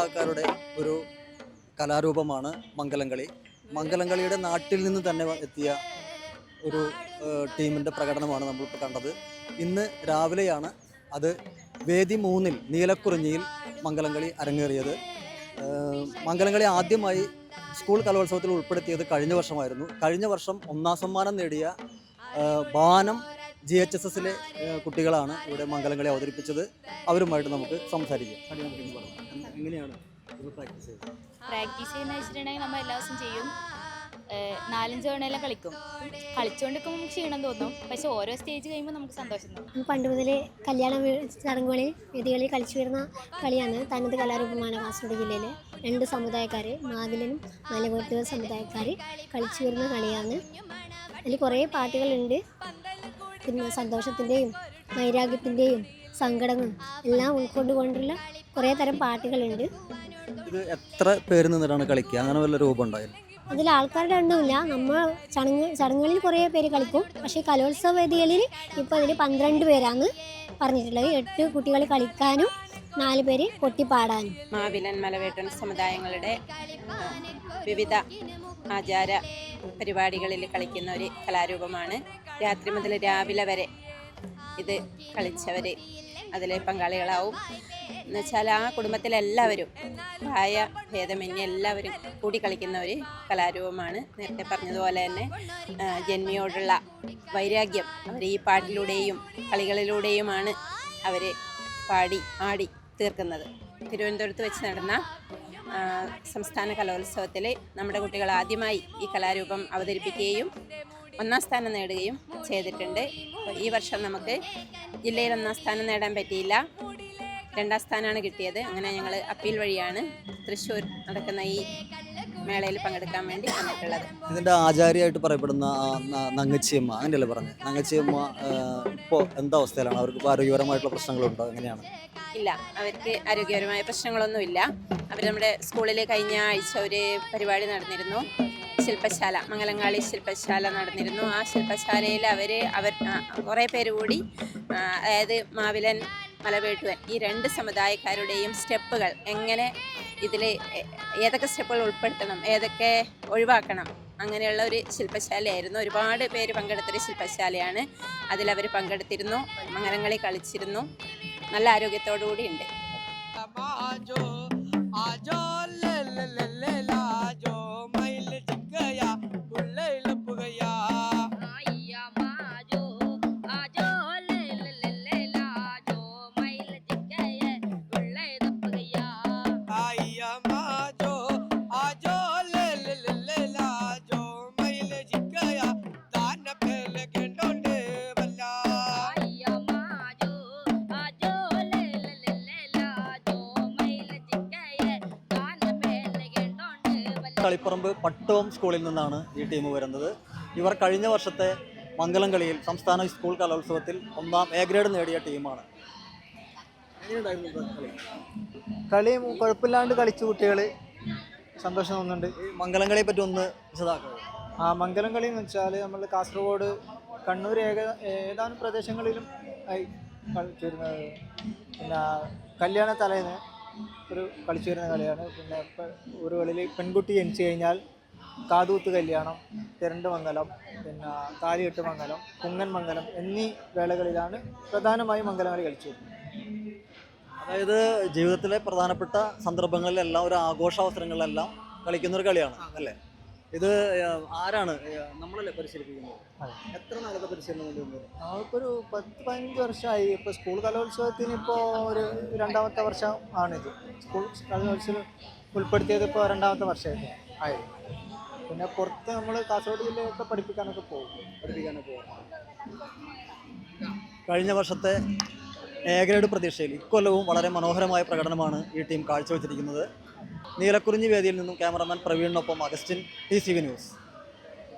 സമുദായക്കാരുടെ ഒരു കലാരൂപമാണ് മംഗലംകളി. മംഗലംകളിയുടെ നാട്ടിൽ നിന്ന് തന്നെ എത്തിയ ഒരു ടീമിന്റെ പ്രകടനമാണ് നമ്മളിപ്പോൾ കണ്ടത്. ഇന്ന് രാവിലെയാണ് അത് വേദി മൂന്നിൽ നീലക്കുറിഞ്ഞിയിൽ മംഗലംകളി അരങ്ങേറിയത്. മംഗലംകളി ആദ്യമായി സ്കൂൾ കലോത്സവത്തിൽ ഉൾപ്പെടുത്തിയത് കഴിഞ്ഞ വർഷമായിരുന്നു. കഴിഞ്ഞ വർഷം ഒന്നാം സമ്മാനം നേടിയ ബാനം ജി എച്ച് എസ് എസിലെ കുട്ടികളാണ് ഇവിടെ മംഗലംകളി അവതരിപ്പിച്ചത്. അവരുമായിട്ട് നമുക്ക് സംസാരിക്കാം. എങ്ങനെയാണ് പ്രാക്ടീസ് പ്രാക്ടീസ് ചെയ്യുന്ന വെച്ചിട്ടുണ്ടെങ്കിൽ നമ്മൾ എല്ലാ ദിവസവും ചെയ്യും. നാലഞ്ച് തവണയെല്ലാം കളിക്കും. കളിച്ചുകൊണ്ടിരിക്കുമ്പോൾ നമുക്ക് ക്ഷീണം തോന്നും. പക്ഷെ ഓരോ സ്റ്റേജ് കഴിയുമ്പോൾ നമുക്ക് സന്തോഷം തോന്നും. പണ്ട് മുതലേ കല്യാണ ചടങ്ങുകളിൽ വേദികളിൽ കളിച്ചു വരുന്ന കളിയാണ് തനത് കലാരൂപമാണ് കാസർഗോഡ് ജില്ലയിലെ രണ്ട് സമുദായക്കാർ മാതിലും മലകോട്ടുക സമുദായക്കാർ കളിച്ചു വരുന്ന കളിയാണ്. അതിൽ കുറേ പാട്ടുകളുണ്ട്. പിന്നെ സന്തോഷത്തിന്റെയും വൈരാഗ്യത്തിന്റെയും സങ്കടങ്ങളും എല്ലാം ഉൾക്കൊണ്ടുകൊണ്ടുള്ള കുറേ തരം പാട്ടുകളുണ്ട്. ഇത് എത്ര പേര് നിന്നിട്ടാണ് കളിക്കുക? അങ്ങനെ വല്ല രൂപം ഉണ്ടായിരുന്നു അതിൽ? ആൾക്കാരുടെ എണ്ണമില്ല. നമ്മൾ ചടങ്ങ് ചടങ്ങുകളിൽ കുറേ പേര് കളിക്കും. പക്ഷേ കലോത്സവ വേദികളിൽ ഇപ്പോൾ അതിൽ പന്ത്രണ്ട് പേരാണ് പറഞ്ഞിട്ടുള്ളത്. എട്ട് കുട്ടികൾ കളിക്കാനും നാല് പേര് കൊട്ടിപ്പാടാനും മാവിലൻ മലവേട്ടൻ സമുദായങ്ങളുടെ വിവിധ ആചാര പരിപാടികളിൽ കളിക്കുന്ന ഒരു കലാരൂപമാണ്. രാത്രി മുതൽ രാവിലെ വരെ ഇത് കളിച്ചവർ അതിലെ പങ്കാളികളാവും. എന്നുവെച്ചാൽ ആ കുടുംബത്തിലെല്ലാവരും പ്രായ ഭേദമന്യേ എല്ലാവരും കൂടി കളിക്കുന്ന ഒരു കലാരൂപമാണ് നേരത്തെ പറഞ്ഞതുപോലെ തന്നെ ജന്മിയോടുള്ള വൈരാഗ്യം അവർ ഈ പാട്ടിലൂടെയും കളികളിലൂടെയുമാണ് അവർ പാടി ആടി തീർക്കുന്നത്. തിരുവനന്തപുരത്ത് വെച്ച് നടന്ന സംസ്ഥാന കലോത്സവത്തിൽ നമ്മുടെ കുട്ടികൾ ആദ്യമായി ഈ കലാരൂപം അവതരിപ്പിക്കുകയും ഒന്നാം സ്ഥാനം നേടുകയും ചെയ്തിട്ടുണ്ട്. ഈ വർഷം നമുക്ക് ജില്ലയിൽ ഒന്നാം സ്ഥാനം നേടാൻ പറ്റിയില്ല. രണ്ടാം സ്ഥാനമാണ് കിട്ടിയത്. അങ്ങനെ ഞങ്ങൾ അപ്പീൽ വഴിയാണ് തൃശ്ശൂർ നടക്കുന്ന ഈ മേളയിൽ പങ്കെടുക്കാൻ വേണ്ടി വന്നിട്ടുള്ളത്. ഇതിന്റെ ആചാര്യായിട്ട് പറയപ്പെടുന്ന നങ്ങച്ചിയമ്മ അങ്ങനെയല്ലേ പറഞ്ഞത് നങ്ങച്ചിയമ്മ ഇപ്പോൾ എന്താ അവസ്ഥയിലാണ്? അവർക്ക് ആരോഗ്യപരമായിട്ടുള്ള പ്രശ്നങ്ങളുണ്ടോ? എങ്ങനെയാണ്? ഇല്ല അവർക്ക് ആരോഗ്യപരമായ പ്രശ്നങ്ങളൊന്നുമില്ല. അവർ നമ്മുടെ സ്കൂളിൽ കഴിഞ്ഞ ആഴ്ച ഒരു പരിപാടി നടന്നിരുന്നു. ശില്പശാല മംഗലങ്ങാളി ശില്പശാല നടന്നിരുന്നു. ആ ശില്പശാലയിൽ അവർ അവർ കുറേ പേര് കൂടി അതായത് മാവിലൻ മലവേട്ടുവൻ. ഈ രണ്ട് സമുദായക്കാരുടെയും സ്റ്റെപ്പുകൾ എങ്ങനെ ഇതിൽ ഏതൊക്കെ സ്റ്റെപ്പുകൾ ഉൾപ്പെടുത്തണം ഏതൊക്കെ ഒഴിവാക്കണം അങ്ങനെയുള്ള ഒരു ശില്പശാലയായിരുന്നു. ഒരുപാട് പേര് പങ്കെടുത്തൊരു ശില്പശാലയാണ്. അതിലവർ പങ്കെടുത്തിരുന്നു മംഗലങ്ങളി കളിച്ചിരുന്നു. നല്ല ആരോഗ്യത്തോടു കൂടി ഉണ്ട് കളിപ്പറമ്പ് പട്ടോം സ്കൂളിൽ നിന്നാണ് ഈ ടീം വരുന്നത്. ഇവർ കഴിഞ്ഞ വർഷത്തെ മംഗലം കളിയിൽ സംസ്ഥാന സ്കൂൾ കലോത്സവത്തിൽ ഒന്നാം എ ഗ്രേഡ് നേടിയ ടീമാണ്. കളി? കുഴപ്പമില്ലാണ്ട് കളിച്ചു കുട്ടികൾ സന്തോഷം തോന്നുന്നുണ്ട്. മംഗലം കളിയെ പറ്റി ഒന്ന് വിശദാക്കുക ആ മംഗലം കളി എന്ന് വെച്ചാൽ നമ്മൾ കാസർഗോഡ് കണ്ണൂർ ഏക ഏതാനും പ്രദേശങ്ങളിലും ആയി കളിച്ചു പിന്നെ കല്യാണ തലേന്ന് ഒരു കളിച്ചു വരുന്ന കളിയാണ്. പിന്നെ ഒരു കളിയിൽ പെൺകുട്ടി ജനിച്ചു കഴിഞ്ഞാൽ കാതൂത്ത് കല്യാണം തിരണ്ട് മംഗലം പിന്നെ കാലിയെട്ട് മംഗലം കുങ്ങൻ മംഗലം എന്നീ വേളകളിലാണ് പ്രധാനമായും മംഗലം കളി കളിച്ചു വരുന്നത്. അതായത് ജീവിതത്തിലെ പ്രധാനപ്പെട്ട സന്ദർഭങ്ങളിലെല്ലാം ഒരു ആഘോഷാവസരങ്ങളിലെല്ലാം കളിക്കുന്ന ഒരു കളിയാണ് അല്ലേ? ഇത് ആരാണ് നമ്മളല്ലേ പരിശീലിപ്പിക്കുന്നത്? എത്ര നാളത്തെ പരിശീലനം കൊണ്ടുവന്നത് നമുക്കൊരു പത്ത് പതിനഞ്ച് വർഷമായി. ഇപ്പോൾ സ്കൂൾ കലോത്സവത്തിന് ഇപ്പോൾ ഒരു രണ്ടാമത്തെ വർഷം ആണിത്. സ്കൂൾ കലോത്സവം ഉൾപ്പെടുത്തിയത് ഇപ്പോൾ രണ്ടാമത്തെ വർഷമായിട്ട് ആയി. പിന്നെ പുറത്ത് നമ്മൾ കാസർഗോഡ് ജില്ലയൊക്കെ പഠിപ്പിക്കാനൊക്കെ പോകും. പഠിപ്പിക്കാനൊക്കെ പോകും. കഴിഞ്ഞ വർഷത്തെ എ ഗ്രേഡ് പ്രതീക്ഷയിൽ ഇക്കൊല്ലവും വളരെ മനോഹരമായ പ്രകടനമാണ് ഈ ടീം കാഴ്ചവെച്ചിരിക്കുന്നത്. നീലക്കുറിഞ്ഞി വേദിയിൽ നിന്നും cameraman പ്രവീണിനൊപ്പം Augustine T C V news.